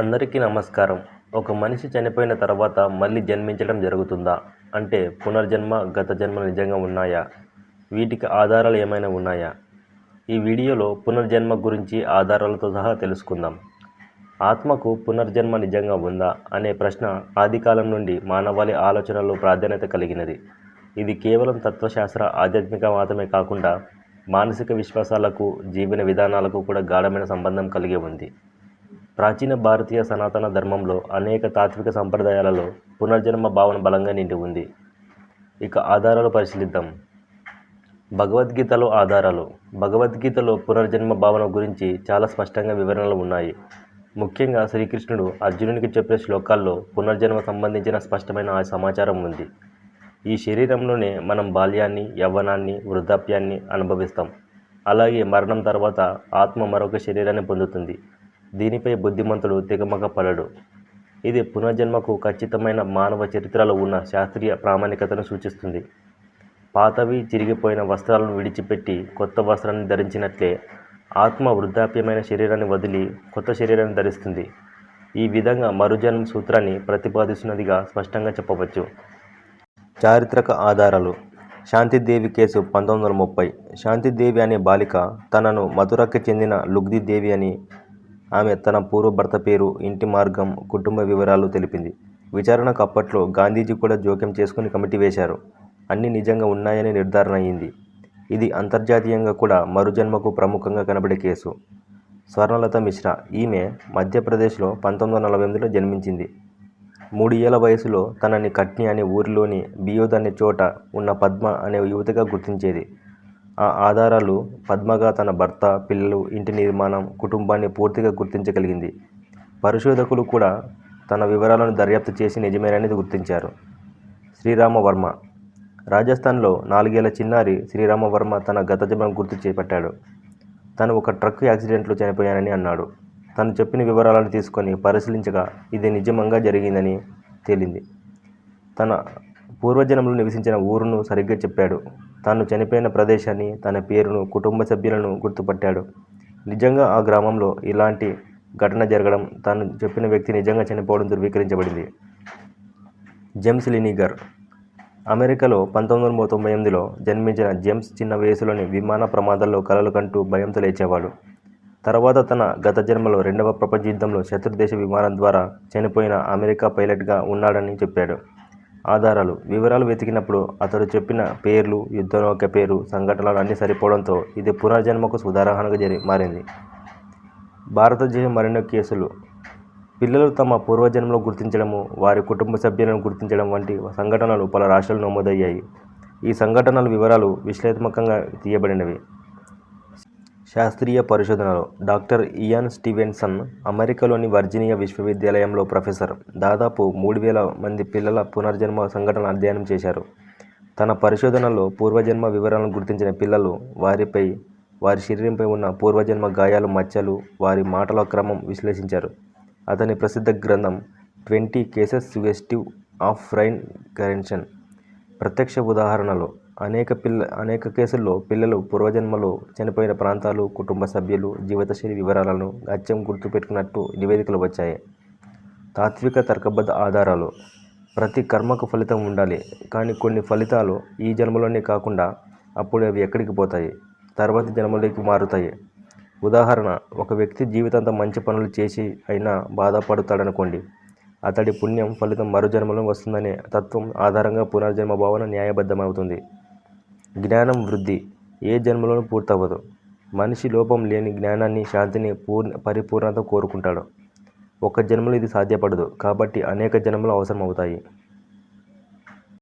అందరికీ నమస్కారం. ఒక మనిషి చనిపోయిన తర్వాత మళ్ళీ జన్మించడం జరుగుతుందా? అంటే పునర్జన్మ గత జన్మ నిజంగా ఉన్నాయా? వీటికి ఆధారాలు ఏమైనా ఉన్నాయా? ఈ వీడియోలో పునర్జన్మ గురించి ఆధారాలతో సహా తెలుసుకుందాం. ఆత్మకు పునర్జన్మ నిజంగా ఉందా? అనే ప్రశ్న ఆదికాలం నుండి మానవాళి ఆలోచనలో ప్రాధాన్యత కలిగినది. ఇది కేవలం తత్వశాస్త్ర ఆధ్యాత్మిక మాత్రమే కాకుండా మానసిక విశ్వాసాలకు జీవన విధానాలకు కూడా గాఢమైన సంబంధం కలిగి ఉంది. ప్రాచీన భారతీయ సనాతన ధర్మంలో అనేక తాత్విక సంప్రదాయాలలో పునర్జన్మ భావన బలంగా నిండి ఉంది. ఇక ఆధారాలు పరిశీలిద్దాం. భగవద్గీతలో ఆధారాలు. భగవద్గీతలో పునర్జన్మ భావన గురించి చాలా స్పష్టంగా వివరణలు ఉన్నాయి. ముఖ్యంగా శ్రీకృష్ణుడు అర్జునునికి చెప్పే శ్లోకాల్లో పునర్జన్మ సంబంధించిన స్పష్టమైన ఆ సమాచారం ఉంది. ఈ శరీరంలోనే మనం బాల్యాన్ని యవ్వనాన్ని వృద్ధాప్యాన్ని అనుభవిస్తాం. అలాగే మరణం తర్వాత ఆత్మ మరొక శరీరాన్ని పొందుతుంది. దీనిపై బుద్ధిమంతుడు తెగమగ ఇది పునర్జన్మకు ఖచ్చితమైన మానవ చరిత్రలో ఉన్న శాస్త్రీయ ప్రామాణికతను సూచిస్తుంది. పాతవి చిరిగిపోయిన వస్త్రాలను విడిచిపెట్టి కొత్త వస్త్రాన్ని ధరించినట్లే ఆత్మ వృద్ధాప్యమైన శరీరాన్ని వదిలి కొత్త శరీరాన్ని ధరిస్తుంది. ఈ విధంగా మరుజన్మ సూత్రాన్ని ప్రతిపాదిస్తున్నదిగా స్పష్టంగా చెప్పవచ్చు. చారిత్రక ఆధారాలు. శాంతిదేవి కేసు పంతొమ్మిది వందల ముప్పై. శాంతిదేవి అనే బాలిక తనను మధురకి చెందిన లుగ్ది దేవి అని ఆమె తన పూర్వ భర్త పేరు ఇంటి మార్గం కుటుంబ వివరాలు తెలిపింది. విచారణకు అప్పట్లో గాంధీజీ కూడా జోక్యం చేసుకుని కమిటీ వేశారు. అన్నీ నిజంగా ఉన్నాయని నిర్ధారణ అయింది. ఇది అంతర్జాతీయంగా కూడా మరుజన్మకు ప్రముఖంగా కనబడే కేసు. స్వర్ణలత మిశ్రా ఈమె మధ్యప్రదేశ్లో పంతొమ్మిది వందల నలభై ఎనిమిదిలో జన్మించింది. మూడు ఏళ్ళ వయసులో తనని కట్ని అనే ఊరిలోని బియోద్ అనే చోట ఉన్న పద్మ అనే యువతిగా గుర్తించేది. ఆ ఆధారాలు పద్మగా తన భర్త పిల్లలు ఇంటి నిర్మాణం కుటుంబాన్ని పూర్తిగా గుర్తించగలిగింది. పరిశోధకులు కూడా తన వివరాలను దర్యాప్తు చేసి నిజమేనని గుర్తించారు. శ్రీరామవర్మ. రాజస్థాన్లో నాలుగేళ్ళ చిన్నారి శ్రీరామవర్మ తన గత జన్మను గుర్తు చేపట్టాడు. తను ఒక ట్రక్ యాక్సిడెంట్లో చనిపోయానని అన్నాడు. తను చెప్పిన వివరాలను తీసుకొని పరిశీలించగా ఇది నిజంగా జరిగిందని తేలింది. తన పూర్వజన్మలో నివసించిన ఊరును సరిగ్గా చెప్పాడు. తాను చనిపోయిన ప్రదేశాన్ని తన పేరును కుటుంబ సభ్యులను గుర్తుపట్టాడు. నిజంగా ఆ గ్రామంలో ఇలాంటి ఘటన జరగడం తాను చెప్పిన వ్యక్తి నిజంగా చనిపోవడం ధృవీకరించబడింది. జేమ్స్ లినిగర్. అమెరికాలో పంతొమ్మిది వందల తొంభై ఎనిమిదిలో జన్మించిన జేమ్స్ చిన్న వయసులోని విమాన ప్రమాదాల్లో కలలు కంటూ భయంతో లేచేవాడు. తర్వాత తన గత జన్మలో రెండవ ప్రపంచ యుద్ధంలో శత్రుదేశ విమానం ద్వారా చనిపోయిన అమెరికా పైలట్గా ఉన్నాడని చెప్పాడు. ఆధారాలు వివరాలు వెతికినప్పుడు అతడు చెప్పిన పేర్లు యుద్ధనౌక పేరు సంఘటనలు అన్నీ సరిపోవడంతో ఇది పునర్జన్మకు ఉదాహరణగా జరి మారింది. భారతదేశం మరెన్నో కేసులు. పిల్లలు తమ పూర్వజన్మలో గుర్తించడము వారి కుటుంబ సభ్యులను గుర్తించడం వంటి సంఘటనలు పలు రాష్ట్రాలు నమోదయ్యాయి. ఈ సంఘటనల వివరాలు విశ్లేషణాత్మకంగా తీయబడినవి. శాస్త్రీయ పరిశోధనలు డాక్టర్ ఇయాన్ స్టీవెన్సన్ అమెరికాలోని వర్జీనియా విశ్వవిద్యాలయంలో ప్రొఫెసర్. దాదాపు మూడు వేల మంది పిల్లల పునర్జన్మ సంఘటన అధ్యయనం చేశారు. తన పరిశోధనలో పూర్వజన్మ వివరాలను గుర్తించిన పిల్లలు వారిపై వారి శరీరంపై ఉన్న పూర్వజన్మ గాయాలు మచ్చలు వారి మాటల క్రమం విశ్లేషించారు. అతని ప్రసిద్ధ గ్రంథం twenty cases suggestive of reincarnation ప్రత్యక్ష ఉదాహరణలు అనేక పిల్ల అనేక కేసుల్లో పిల్లలు పూర్వజన్మలో చనిపోయిన ప్రాంతాలు కుటుంబ సభ్యులు జీవితశైలి వివరాలను గత్యం గుర్తుపెట్టుకున్నట్టు నివేదికలు వచ్చాయి. తాత్విక తర్కబద్ధ ఆధారాలు ప్రతి కర్మకు ఫలితం ఉండాలి. కానీ కొన్ని ఫలితాలు ఈ జన్మలోనే కాకుండా అప్పుడు అవి ఎక్కడికి పోతాయి? తర్వాతి జన్మలోకి మారుతాయి. ఉదాహరణ ఒక వ్యక్తి జీవితాంతం మంచి పనులు చేసి అయినా బాధపడతాడనుకోండి. అతడి పుణ్యం ఫలితం మరో జన్మలో వస్తుందనే తత్వం ఆధారంగా పునర్జన్మ భావన న్యాయబద్ధమవుతుంది. జ్ఞానం వృద్ధి. ఏ జన్మలోనూ పూర్తవ్వదు. మనిషి లోపం లేని జ్ఞానాన్ని శాంతిని పూర్ణ పరిపూర్ణత కోరుకుంటాడు. ఒక జన్మలో ఇది సాధ్యపడదు. కాబట్టి అనేక జన్మలు అవసరం అవుతాయి